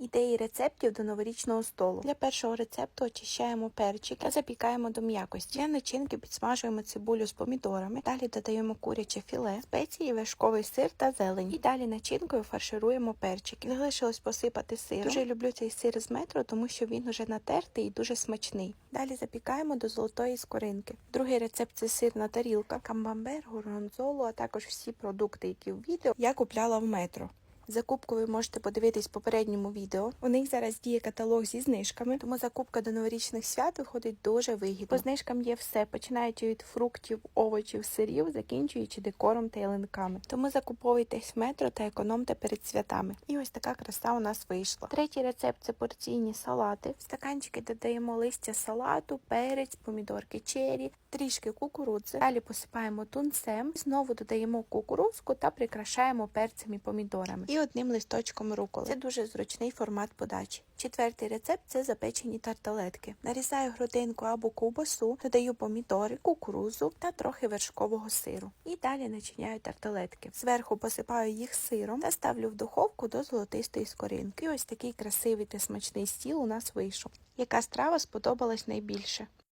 Ідеї рецептів до новорічного столу. Для першого рецепту очищаємо перчик та запікаємо до м'якості. Для начинки підсмажуємо цибулю з помідорами. Далі додаємо куряче філе, спеції, вершковий сир та зелень. І далі начинкою фаршируємо перчики. Залишилось посипати сиром. Дуже люблю цей сир з метро, тому що він уже натертий і дуже смачний. Далі запікаємо до золотої скоринки. Другий рецепт це сирна тарілка, камбамбер, горгонзолу, а також всі продукти, які в відео я купляла в метро. Закупку ви можете подивитись в попередньому відео. У них зараз діє каталог зі знижками, тому закупка до новорічних свят виходить дуже вигідно. По знижкам є все, починаючи від фруктів, овочів, сирів, закінчуючи декором та ялинками. Тому закуповуйтесь в метро та економте перед святами. І ось така краса у нас вийшла. Третій рецепт це порційні салати. В стаканчики додаємо листя салату, перець, помідорки чері, трішки кукурудзи. Далі посипаємо тунцем, знову додаємо кукурудзку та прикрашаємо перцем і помідорами. І одним листочком руколи. Це дуже зручний формат подачі. Четвертий рецепт це запечені тарталетки. Нарізаю грудинку або ковбасу, додаю помідори, кукурузу та трохи вершкового сиру. І далі начиняю тарталетки. Зверху посипаю їх сиром та ставлю в духовку до золотистої скоринки. І ось такий красивий та смачний стіл у нас вийшов. Яка страва сподобалась найбільше?